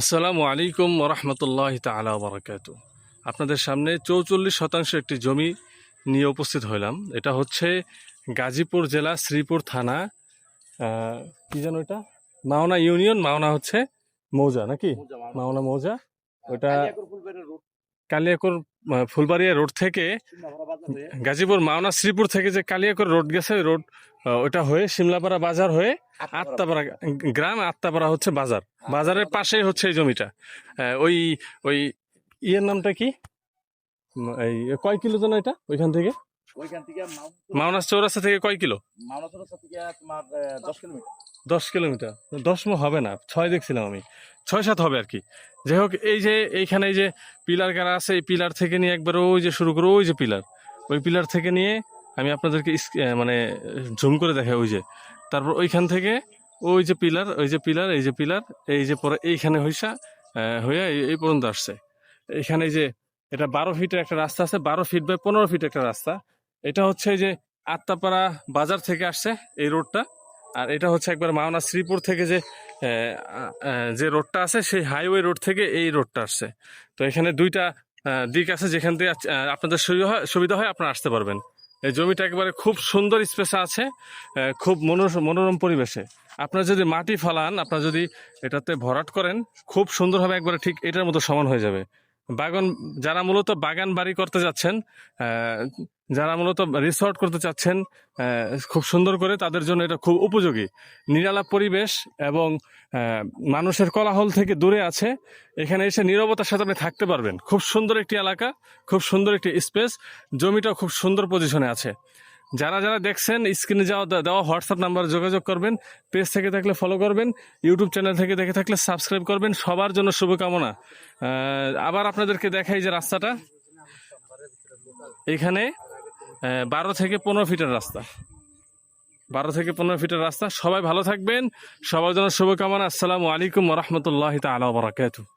আসসালামু আলাইকুম রহমতুল্লাহ তালা বরকাত আপনাদের সামনে চৌচল্লিশ শতাংশ একটি জমি নিয়ে উপস্থিত হইলাম। এটা হচ্ছে গাজীপুর জেলা শ্রীপুর থানা কি যেন এটা মাওনা ইউনিয়ন মাওনা হচ্ছে মৌজা নাকি? মাওনা। মৌজা। ওটা কালিয়াকুর ফুলবাড়িয়া রোড থেকে গাজীপুর মাওনা শ্রীপুর থেকে যে কালিয়াকুর রোড গেছে রোড ওটা হয়ে সিমলাপাড়া বাজার হয়ে আত্মাপাড়া গ্রাম আত্মাপাড়া হচ্ছে বাজার। বাজারের পাশেই হচ্ছে এই জমিটা। ওই ওই ইয়ের নামটা কি? এই কয় কিলো যেন এটা ওইখান থেকে? ওইখান থেকে মাওনাস চৌরাস্তা থেকে কয় কিলো? মাওনা চৌরাস্তা থেকে তোমার দশ কিলোমিটার। দশ কিলোমিটার। দশ মো হবে না, ছয় দেখছিলাম আমি। ছয় সাত হবে আর কি। যাই হোক, এই যে এইখানে এই যে পিলার গাড়া আছে, এই পিলার থেকে নিয়ে একবার ওই যে শুরু করে, ওই যে পিলার। ওই পিলার থেকে নিয়ে আমি আপনাদেরকে মানে জুম করে দেখাই ওই যে। তারপর ওইখান থেকে ওই যে পিলার, ওই যে পিলার, এই যে পিলার, এই যে পরে এইখানে হইসা হইয়া এই পর্যন্ত আসছে। এখানে যে এটা বারো ফিটের একটা রাস্তা আছে, বারো ফিট বাই পনেরো ফিট একটা রাস্তা। এটা হচ্ছে যে আত্মাপাড়া বাজার থেকে আসছে এই রোডটা। আর এটা হচ্ছে একবার মাওনা শ্রীপুর থেকে যে যে রোডটা আছে, সেই হাইওয়ে রোড থেকে এই রোডটা আসছে। তো এখানে দুইটা দিক আছে যেখান থেকে আপনাদের সুবিধা হয় সুবিধা হয়, আপনারা আসতে পারবেন। এই জমিটা একবারে খুব সুন্দর স্পেসে আছে খুব মনো- মনোরম পরিবেশে। আপনারা যদি মাটি ফলান, আপনারা যদি এটাতে ভরাট করেন, খুব সুন্দরভাবে একবারে ঠিক এটার মতো সমান হয়ে যাবে। বাগান, যারা মূলত বাগান বাড়ি করতে যাচ্ছেন যারা মূলত রিসর্ট করতে চাচ্ছেন খুব সুন্দর করে তাদের জন্য এটা খুব উপযোগী। নিরালা পরিবেশ এবং মানুষের কোলাহল থেকে দূরে আছে। এখানে এসে নীরবতার সাথে আপনি থাকতে পারবেন। খুব সুন্দর একটি এলাকা, খুব সুন্দর একটি স্পেস জমিটা খুব সুন্দর পজিশনে আছে। যারা যারা দেখছেন স্ক্রিনে যাওয়া, দেওয়া হোয়াটসঅ্যাপ নাম্বারে যোগাযোগ করবেন পেজ থেকে থাকলে ফলো করবেন ইউটিউব চ্যানেল থেকে দেখে থাকলে সাবস্ক্রাইব করবেন, সবার জন্য শুভকামনা। আবার আপনাদেরকে দেখাই যে রাস্তাটা। এখানে বারো থেকে পনেরো ফিটের রাস্তা। বারো থেকে পনেরো ফিটের রাস্তা। সবাই ভালো থাকবেন। সবার জন্য শুভকামনা। আসসালামু আলাইকুম রহমতুল্লাহ তালা বরাকাতু